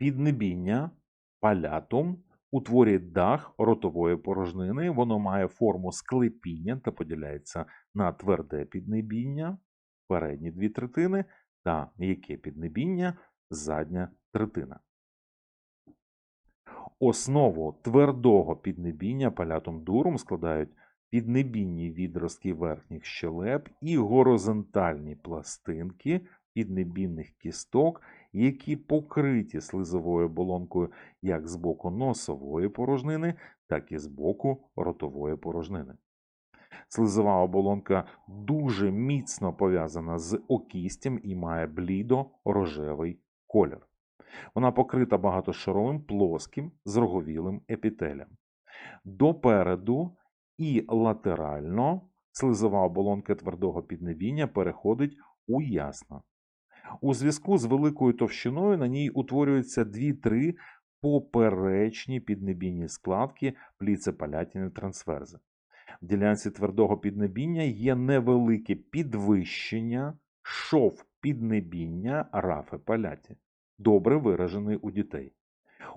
Піднебіння палятум утворює дах ротової порожнини. Воно має форму склепіння та поділяється на тверде піднебіння, передні дві третини, та м'яке піднебіння, задня третина. Основу твердого піднебіння палятум дурум складають піднебінні відростки верхніх щелеп і горизонтальні пластинки піднебінних кісток, які покриті слизовою оболонкою як з боку носової порожнини, так і з боку ротової порожнини. Слизова оболонка дуже міцно пов'язана з окістям і має блідо-рожевий колір. Вона покрита багатошаровим плоским зроговілим епітелем. Допереду і латерально слизова оболонка твердого піднебіння переходить у ясно. У зв'язку з великою товщиною на ній утворюються 2-3 поперечні піднебінні складки пліцепалятіни трансверзи. В ділянці твердого піднебіння є невелике підвищення шов піднебіння рафи паляті, добре виражений у дітей.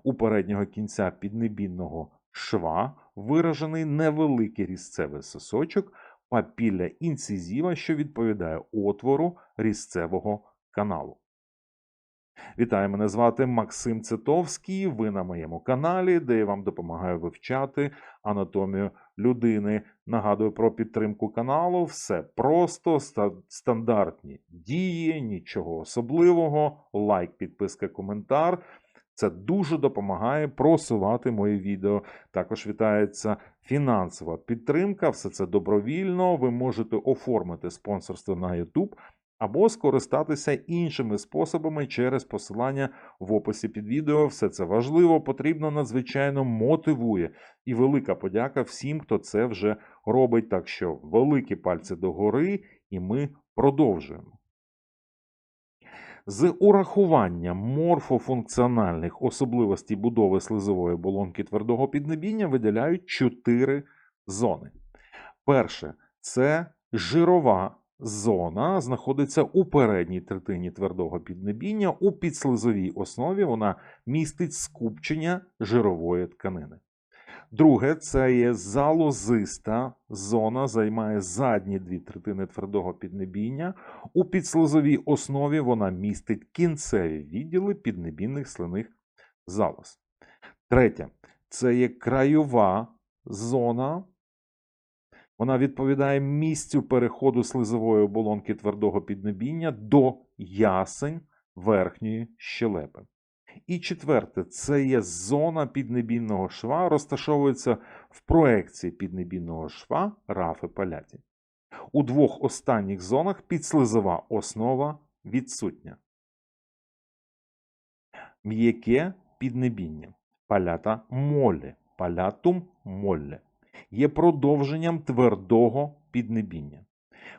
У переднього кінця піднебінного шва виражений невеликий різцевий сосочок папілля інцизіва, що відповідає отвору різцевого каналу. Вітаю, мене звати Максим Цитовський. Ви на моєму каналі, де я вам допомагаю вивчати анатомію людини. Нагадую про підтримку каналу. Все просто, стандартні дії, нічого особливого. Лайк, підписка, коментар. Це дуже допомагає просувати мої відео. Також вітається фінансова підтримка. Все це добровільно. Ви можете оформити спонсорство на YouTube або скористатися іншими способами через посилання в описі під відео. Все це важливо, потрібно, надзвичайно мотивує. І велика подяка всім, хто це вже робить. Так що великі пальці догори, і ми продовжуємо. З урахуванням морфофункціональних особливостей будови слизової оболонки твердого піднебіння виділяють чотири зони. Перше це жирова зона, знаходиться у передній третині твердого піднебіння. У підслизовій основі вона містить скупчення жирової тканини. Друге, це є залозиста зона, займає задні дві третини твердого піднебіння. У підслизовій основі вона містить кінцеві відділи піднебінних слиних залоз. Третє, це є краєва зона. Вона відповідає місцю переходу слизової оболонки твердого піднебіння до ясень верхньої щелепи. І четверте, це є зона піднебінного шва, розташовується в проекції піднебінного шва рафи паляті. У двох останніх зонах підслизова основа відсутня. М'яке піднебіння палята молі, палятум молле є продовженням твердого піднебіння.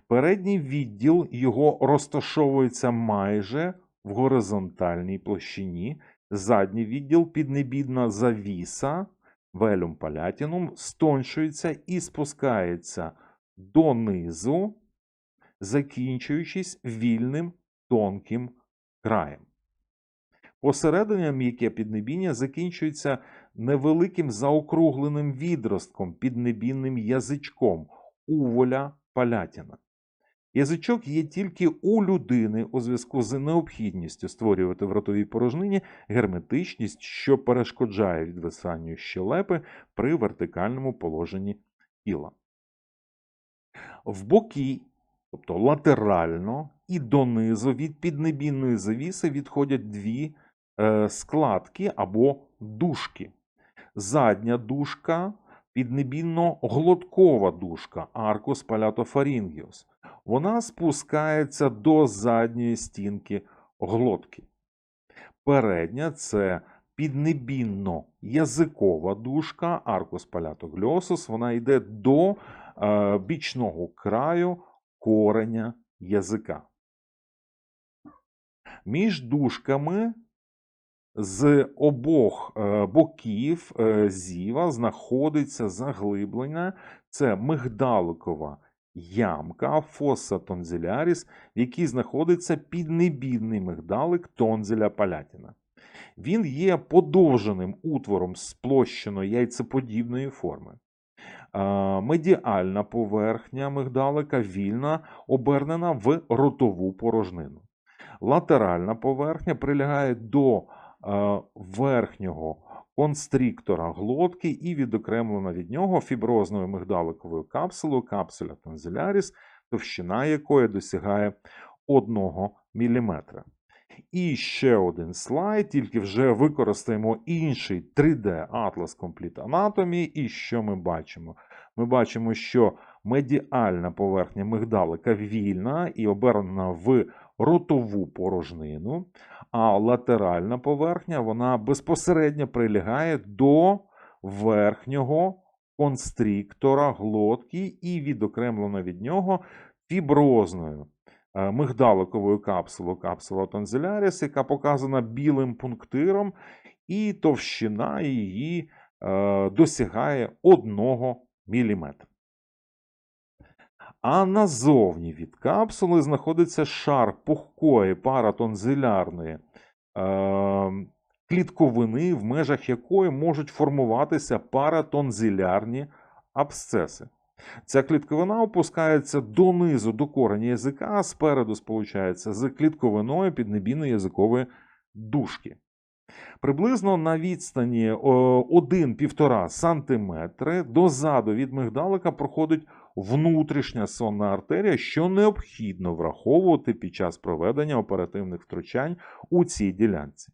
Передній відділ його розташовується майже в горизонтальній площині, задній відділ піднебідна завіса, велюм палятінум, стоншується і спускається донизу, закінчуючись вільним тонким краєм. Посередині м'яке піднебіння закінчується невеликим заокругленим відростком, піднебінним язичком уволя палятіна. Язичок є тільки у людини у зв'язку з необхідністю створювати в ротовій порожнині герметичність, що перешкоджає відвисанню щелепи при вертикальному положенні тіла. В боки, тобто латерально і донизу від піднебінної завіси відходять дві е, складки або дужки. Задня дужка піднебінно-глоткова дужка аркус палятофарінгіус. Вона спускається до задньої стінки глотки. Передня це піднебінно-язикова дужка аркус палятогльосус. Вона йде до е, бічного краю кореня язика. Між дужками з обох е, боків е, зіва знаходиться заглиблення. Це мигдаликова ямка фоса тонзиляріс, в якій знаходиться піднебідний мигдалик тонзиля палятіна. Він є подовженим утвором сплощеної яйцеподібної форми. Е, Медіальна поверхня мигдалика вільна, обернена в ротову порожнину. Латеральна поверхня прилягає до верхнього констриктора глотки і відокремлена від нього фіброзною мигдаликовою капсулою капсуля тонзиляріс, товщина якої досягає 1 мм. І ще один слайд, тільки вже використаємо інший 3D Atlas Complete Anatomy. І що ми бачимо? Ми бачимо, що медіальна поверхня мигдалика вільна і обернена в ротову порожнину, а латеральна поверхня вона безпосередньо прилягає до верхнього констриктора глотки і відокремлена від нього фіброзною е, мигдаликовою капсулою капсула тонзиляріс, яка показана білим пунктиром, і товщина її е, досягає 1 мм. А назовні від капсули знаходиться шар пухкої паратонзилярної е, клітковини, в межах якої можуть формуватися паратонзилярні абсцеси. Ця клітковина опускається донизу до кореня язика, а спереду сполучається з клітковиною піднебійної язикової дужки. Приблизно на відстані 1-1,5 см дозаду від мигдалика проходить внутрішня сонна артерія, що необхідно враховувати під час проведення оперативних втручань у цій ділянці.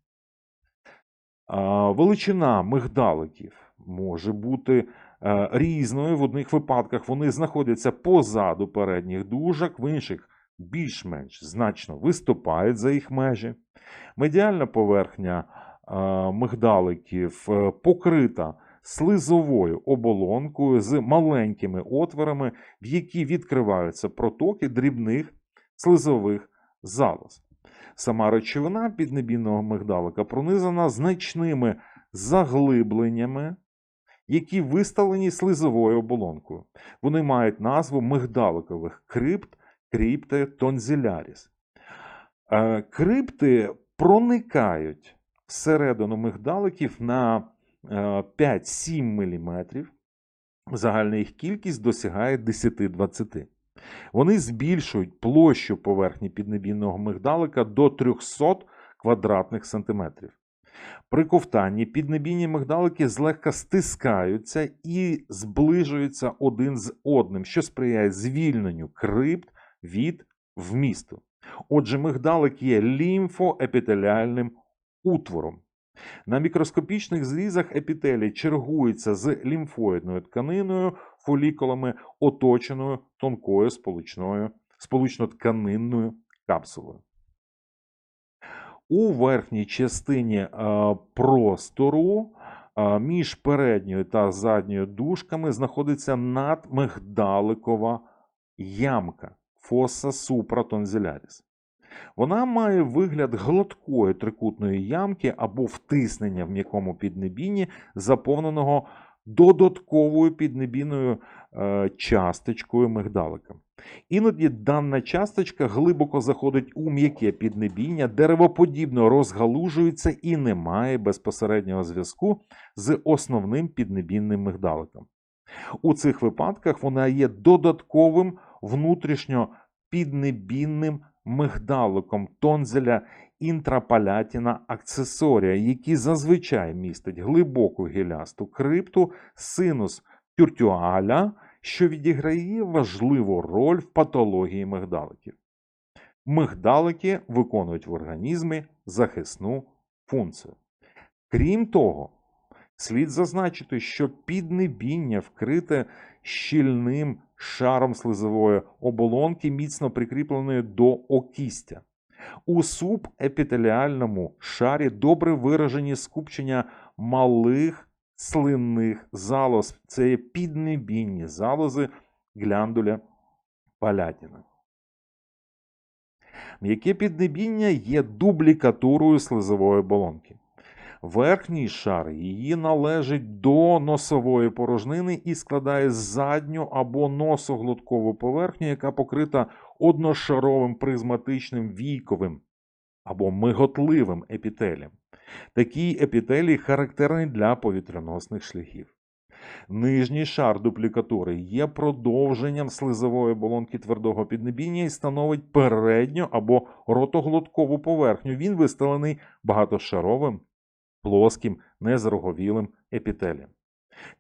Величина мигдаликів може бути е, різною. В одних випадках вони знаходяться позаду передніх дужок, в інших більш-менш значно виступають за їх межі. Медіальна поверхня е, мигдаликів е, покрита слизовою оболонкою з маленькими отворами, в які відкриваються протоки дрібних слизових залоз. Сама речовина піднебійного мигдалика пронизана значними заглибленнями, які виставлені слизовою оболонкою. Вони мають назву мигдаликових крипт, крипти тонзиляріс. Е, Крипти проникають всередину мигдаликів на 5-7 мм. Загальна їх кількість досягає 10-20. Вони збільшують площу поверхні піднебійного мигдалика до 300 квадратних сантиметрів. При ковтанні піднебійні мигдалики злегка стискаються і зближуються один з одним, що сприяє звільненню крипт від вмісту. Отже, мигдалик є лімфоепітеліальним утвором. На мікроскопічних зрізах епітелій чергується з лімфоїдною тканиною, фолікулами, оточеною тонкою сполучною, сполучно-тканинною капсулою. У верхній частині е, простору е, між передньою та задньою дужками знаходиться надмигдаликова ямка фоса супратонзиляріс. Вона має вигляд гладкої трикутної ямки або втиснення в м'якому піднебінні, заповненого додатковою піднебійною е, часточкою мигдалика. Іноді дана часточка глибоко заходить у м'яке піднебіння, деревоподібно розгалужується і не має безпосереднього зв'язку з основним піднебінним мигдаликом. У цих випадках вона є додатковим внутрішньо піднебінним мигдаликом тонзеля інтрапалятіна акцесорія, який зазвичай містить глибоку гілясту крипту, синус тюртюаля, що відіграє важливу роль в патології мигдаликів. Мигдалики виконують в організмі захисну функцію. Крім того, слід зазначити, що піднебіння вкрите щільним шаром слизової оболонки, міцно прикріпленої до окістя. У субепітеліальному шарі добре виражені скупчення малих слинних залоз. Це є піднебінні залози гляндуля палятіна. М'яке піднебіння є дублікатурою слизової оболонки. Верхній шар її належить до носової порожнини і складає задню або носоглоткову поверхню, яка покрита одношаровим призматичним війковим або миготливим епітелієм. Такий епітелій характерний для повітряносних шляхів. Нижній шар дуплікатури є продовженням слизової оболонки твердого піднебіння і становить передню або ротоглоткову поверхню. Він виставлений багатошаровим, плоским, незроговілим епітелієм.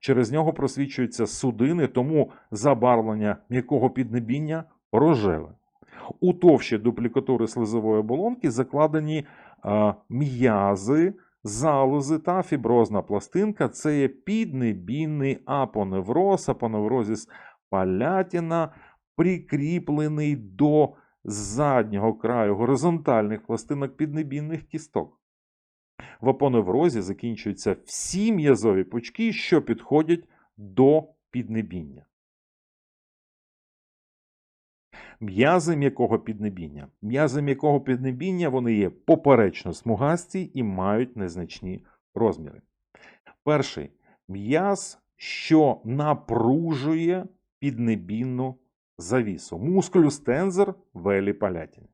Через нього просвічуються судини, тому забарвлення м'якого піднебіння рожеве. У товщі дуплікатури слизової оболонки закладені м'язи, залози та фіброзна пластинка. Це є піднебінний апоневроз, апоневрозіс палятіна, прикріплений до заднього краю горизонтальних пластинок піднебінних кісток. В апоневрозі закінчуються всі м'язові пучки, що підходять до піднебіння. М'язи м'якого піднебіння. М'язи м'якого піднебіння вони є поперечно смугасті і мають незначні розміри. Перший м'яз, що напружує піднебінну завісу. Мускулюс тензор велі палятін.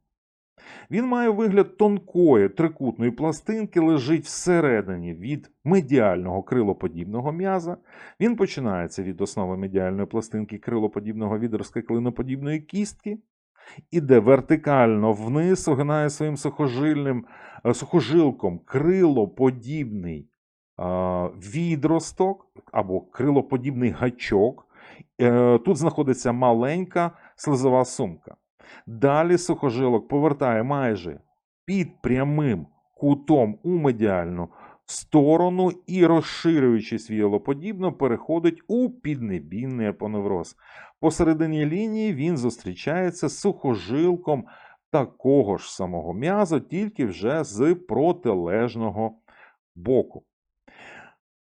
Він має вигляд тонкої трикутної пластинки, лежить всередині від медіального крилоподібного м'яза. Він починається від основи медіальної пластинки крилоподібного відростка клиноподібної кістки, іде вертикально вниз, огинає своїм сухожильним, е, сухожилком крилоподібний відросток або крилоподібний гачок. Е, Тут знаходиться маленька слизова сумка. Далі сухожилок повертає майже під прямим кутом у медіальну сторону і, розширюючись віялоподібно, переходить у піднебінний апоневроз. Посередині лінії він зустрічається сухожилком такого ж самого м'яза, тільки вже з протилежного боку.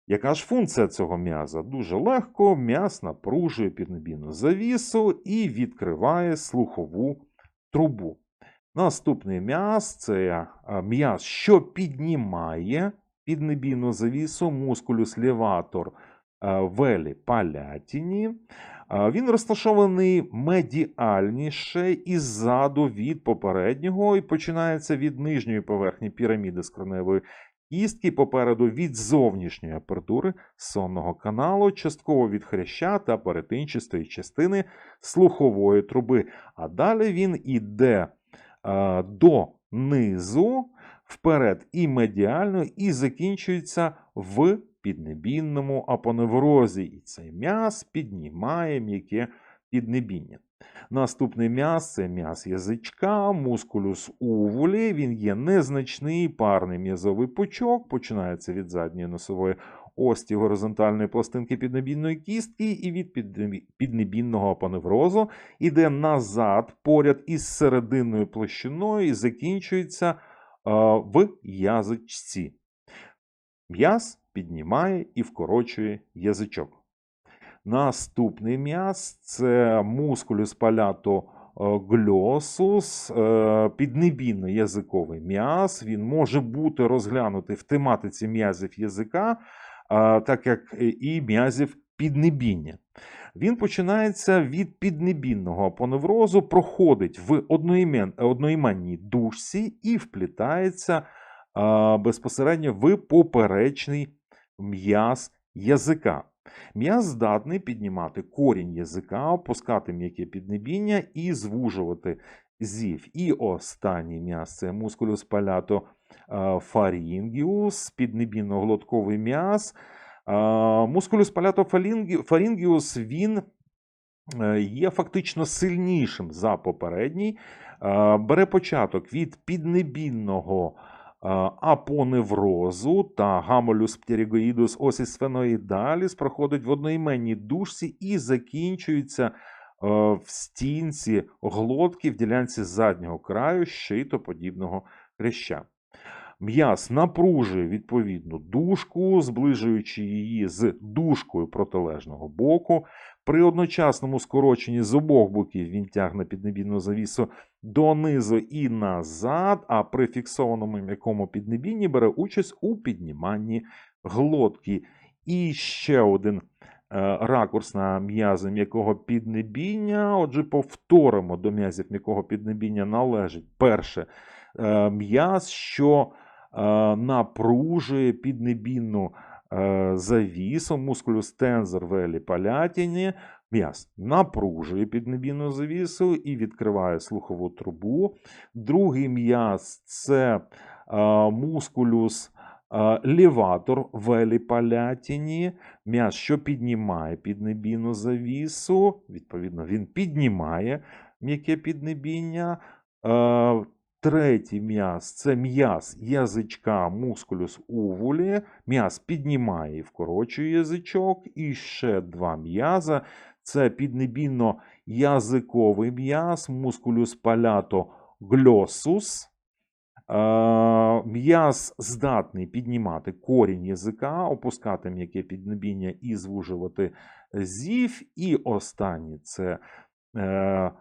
Яка ж функція цього м'яза? Дуже легко, м'яз напружує піднебійну завісу і відкриває слухову трубу. Наступний м'яз це м'яз, що піднімає піднебійну завісу, мускулюс леватор велі палятіні. Він розташований медіальніше і ззаду від попереднього і починається від нижньої поверхні піраміди скроневої кістки попереду від зовнішньої апертури сонного каналу, частково від хряща та перетинчастої частини слухової труби. А далі він іде а, до низу, вперед і медіально, і закінчується в піднебінному апоневрозі. І цей м'яз піднімає м'яке піднебіння. Наступний м'яз це м'яз язичка, мускулюс увулі. Він є незначний парний м'язовий пучок, починається від задньої носової ості горизонтальної пластинки піднебінної кістки і від піднебінного апоневрозу, іде назад поряд із серединною площиною і закінчується е, в язичці. М'яз піднімає і вкорочує язичок. Наступний м'яз це мускулюс палято гльосус, е, піднебінний язиковий м'яз. Він може бути розглянутий в тематиці м'язів язика, так як і м'язів піднебіння. Він починається від піднебінного апоневрозу, проходить в одноіменній дужці і вплітається безпосередньо в поперечний м'яз язика. М'яз здатний піднімати корінь язика, опускати м'яке піднебіння і звужувати зів. І останній м'яз це мускулюс палято фарінгіус, піднебінно-глотковий м'яз. Мускулюс палято фарінгіус він е, є фактично сильнішим за попередній. Бере початок від піднебінного апоневрозу та гамолюс птерігоїдус осісфеноїдаліс проходить в одноіменній дужці і закінчується в стінці глотки в ділянці заднього краю щитоподібного хряща. М'яз напружує відповідну дужку, зближуючи її з дужкою протилежного боку. При одночасному скороченні з обох боків він тягне піднебійну завісу донизу і назад, а при фіксованому м'якому піднебінні бере участь у підніманні глотки. І ще один е, ракурс на м'язи м'якого піднебіння. Отже, повторимо, до м'язів м'якого піднебіння належить перше е, м'яз, що напружує піднебінну е, завісу, мускулюс тензор велі палятіні. М'яз напружує піднебінну завісу і відкриває слухову трубу. Другий м'яз це е, мускулюс е, ліватор велі палятіні. М'яз, що піднімає піднебінну завісу. Відповідно, він піднімає м'яке піднебіння. Третій м'яз це м'яз язичка мускулюс увулі. М'яз піднімає і вкорочує язичок. І ще два м'яза. Це піднебінно-язиковий м'яз, мускулюс палято гльосус. Е, М'яз здатний піднімати корінь язика, опускати м'яке піднебіння і звужувати зів. І останній це е,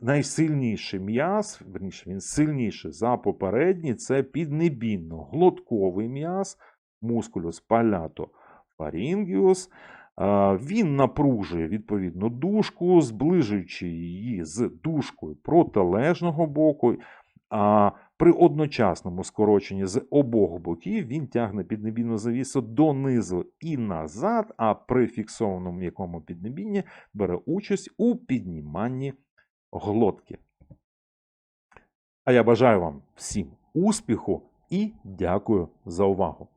найсильніший м'яз, верніше, він сильніший за попередній, це піднебінно-глотковий м'яз, мускулюс палято фарінгіус. Е, Він напружує відповідно дужку, зближуючи її з дужкою протилежного боку. А при одночасному скороченні з обох боків він тягне піднебінну завісу донизу і назад, а при фіксованому м'якому піднебінні бере участь у підніманні глотки. А я бажаю вам всім успіху і дякую за увагу.